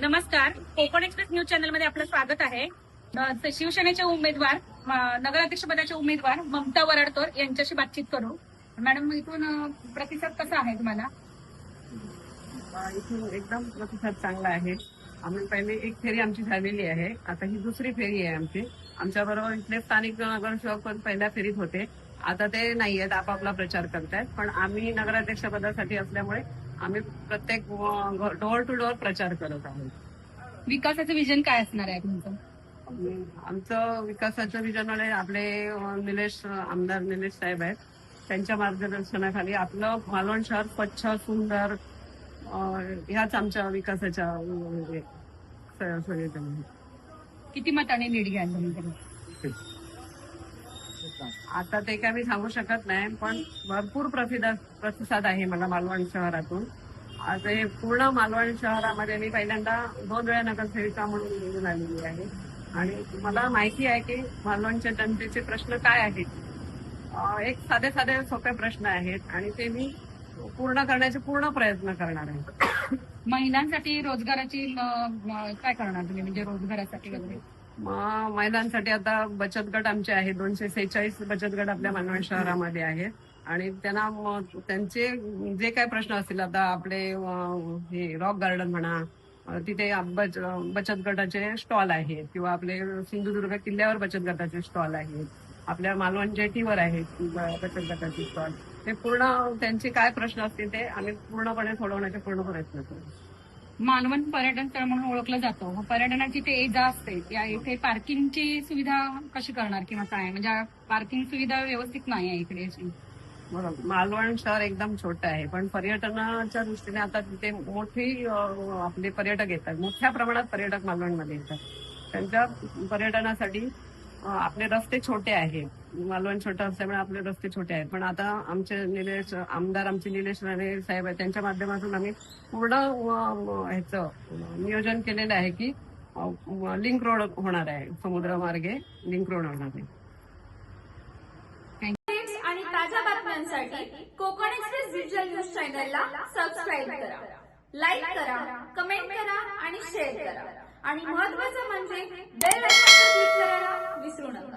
नमस्कार. Konkan express news चॅनलमध्ये आपलं स्वागत आहे. शिवसेनेचे उमेदवार नगराध्यक्षपदाचे नगराध्यक्ष पदाचे उमेदवार ममता वराडकर यांच्याशी बातचीत करू. मॅडम इथून प्रतिसाद कसा आहे तुम्हाला? इथून एकदम प्रतिसाद चांगला आहे. आम्ही पहिले एक फेरी आमची झालेली आहे. आता ही दुसरी फेरी आहे आमची. आमच्या बरोबर इथले स्थानिक नगरसेवक पण पहिल्या फेरीत होते. आता ते नाही आहेत आपापला प्रचार करतायत. पण आम्ही नगराध्यक्ष पदासाठी असल्यामुळे आम्ही प्रत्येक डोअर टू डोअर प्रचार करत आहोत विकासाचं विजन काय असणार आहे तुमचं आमचं विकासाचं विजन आहे आपले निलेश आमदार निलेश साहेब आहेत त्यांच्या मार्गदर्शनाखाली आपलं मालवण शहर स्वच्छ सुंदर ह्याच आमच्या विकासाच्या आहे. किती मताने लीड घ्याल तुम्ही तरी? आता ते काय मी सांगू शकत नाही पण भरपूर प्रतिसाद आहे मला मालवण शहरातून. आता हे पूर्ण मालवण शहरामध्ये मी पहिल्यांदा दोन वेळा नगरसेविका म्हणून निवडून आलेली आहे. आणि मला माहिती आहे की मालवणच्या जनतेचे प्रश्न काय आहेत? एक साधे साधे सोपे प्रश्न आहेत आणि ते मी पूर्ण करण्याचे पूर्ण प्रयत्न करणार आहे. महिलांसाठी रोजगाराची काय करणार तुम्ही? म्हणजे रोजगारासाठी वगैरे? महिलांसाठी आता बचत गट आमचे आहेत. दोनशे सेहेचाळीस बचत गट आपल्या मालवण शहरामध्ये आहेत. आणि त्यांना मग त्यांचे जे काय प्रश्न असतील आता आपले हे रॉक गार्डन म्हणा तिथे बचत गटाचे स्टॉल आहेत किंवा आपले सिंधुदुर्ग किल्ल्यावर बचत गटाचे स्टॉल आहेत. आपल्या मालवण जेटीवर आहेत बचत गटाचे स्टॉल. ते पूर्ण त्यांचे काय प्रश्न असतील ते आम्ही पूर्णपणे सोडवण्याचे पूर्ण प्रयत्न करू. मालवण पर्यटन स्थळ म्हणून ओळखलं जातं. मग पर्यटनाची ते ये जा असते. या इथे पार्किंगची सुविधा कशी करणार किंवा काय? म्हणजे पार्किंग सुविधा व्यवस्थित नाही आहे इकडे अशी. बरोबर. मालवण शहर एकदम छोटं आहे. पण पर्यटनाच्या दृष्टीने आता तिथे मोठी आपले पर्यटक येतात. मोठ्या प्रमाणात पर्यटक मालवणमध्ये येतात. त्यांच्या पर्यटनासाठी आपले रस्ते छोटे आहेत. मालवण छोटं असल्यामुळे आपले रस्ते छोटे आहेत. पण आता आमचे निलेश आमदार आमचे निलेश राणे साहेब आहेत. त्यांच्या माध्यमातून आम्ही पूर्ण ह्याचं नियोजन केलेलं आहे की लिंक रोड होणार आहे. समुद्रमार्गे लिंक रोड होणार आहे. आणि ताज्या बातम्यांसाठी कोकण एक्सप्रेस डिजिटल न्यूज चॅनलला सबस्क्राईब करा. लाईक करा कमेंट करा आणि शेअर करा. आणि महत्त्वाचं म्हणजे बेल आयकॉनवर क्लिक करायला विसरू नका.